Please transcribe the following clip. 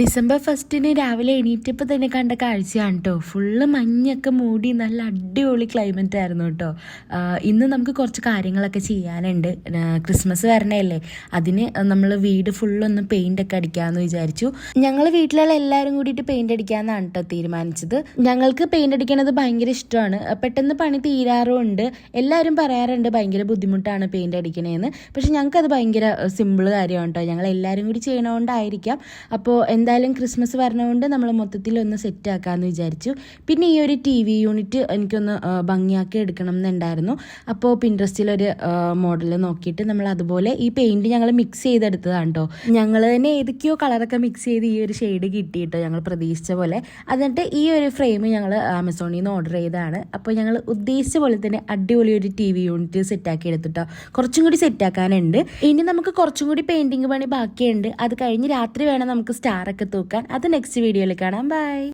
December ഫസ്റ്റിന് രാവിലെ എണീറ്റപ്പോൾ തന്നെ കണ്ട കാഴ്ചയാണ് കേട്ടോ ഫുള്ള് മഞ്ഞൊക്കെ മൂടി നല്ല അടിപൊളി ക്ലൈമറ്റ് ആയിരുന്നു കേട്ടോ ഇന്ന് നമുക്ക് കുറച്ച് കാര്യങ്ങളൊക്കെ ചെയ്യാനുണ്ട്. ക്രിസ്മസ് വരണല്ലേ അതിന് നമ്മൾ വീട് ഫുള്ളൊന്ന് പെയിന്റ് ഒക്കെ അടിക്കാമെന്ന് വിചാരിച്ചു. ഞങ്ങൾ വീട്ടിലുള്ള എല്ലാവരും കൂടിയിട്ട് പെയിന്റ് അടിക്കാമെന്നാണ് കേട്ടോ തീരുമാനിച്ചത്. ഞങ്ങൾക്ക് പെയിന്റ് അടിക്കണത് ഭയങ്കര ഇഷ്ടമാണ്. പെട്ടെന്ന് പണി തീരാറുമുണ്ട്. എല്ലാവരും പറയാറുണ്ട് ഭയങ്കര ബുദ്ധിമുട്ടാണ് പെയിന്റ് അടിക്കണേന്ന്. പക്ഷെ ഞങ്ങൾക്കത് ഭയങ്കര സിമ്പിൾ കാര്യമാണ് കേട്ടോ ഞങ്ങൾ എല്ലാവരും കൂടി ചെയ്യണോണ്ടായിരിക്കാം. അപ്പോൾ എന്തായാലും ക്രിസ്മസ് വരണതുകൊണ്ട് നമ്മൾ മൊത്തത്തിൽ ഒന്ന് സെറ്റ് ആക്കാമെന്ന് വിചാരിച്ചു. പിന്നെ ഈ ഒരു ടി വി യൂണിറ്റ് എനിക്കൊന്ന് ഭംഗിയാക്കി എടുക്കണം എന്നുണ്ടായിരുന്നു. അപ്പോൾ പിൻട്രസ്റ്റിലൊരു മോഡൽ നോക്കിയിട്ട് നമ്മൾ അതുപോലെ ഈ പെയിന്റ് ഞങ്ങൾ മിക്സ് ചെയ്തെടുത്തതാണ് കേട്ടോ ഞങ്ങൾ തന്നെ ഏതൊക്കെയോ കളറൊക്കെ മിക്സ് ചെയ്ത് ഈ ഒരു ഷെയ്ഡ് കിട്ടിയിട്ടോ ഞങ്ങൾ പ്രതീക്ഷിച്ച പോലെ. എന്നിട്ട് ഈ ഒരു ഫ്രെയിം ഞങ്ങൾ ആമസോണിൽ നിന്ന് ഓർഡർ ചെയ്തതാണ്. അപ്പോൾ ഞങ്ങൾ ഉദ്ദേശിച്ച പോലെ തന്നെ അടിപൊളി ഒരു ടി വി യൂണിറ്റ് സെറ്റാക്കി എടുത്തിട്ടോ. കുറച്ചും കൂടി സെറ്റാക്കാനുണ്ട്. ഇനി നമുക്ക് കുറച്ചും കൂടി പെയിന്റിങ് പണി ബാക്കിയുണ്ട്. അത് കഴിഞ്ഞ് രാത്രി വേണം നമുക്ക് സ്റ്റാർ ഒക്കെ തൂക്കാൻ. അത് നെക്സ്റ്റ് വീഡിയോയിൽ കാണാം. ബൈ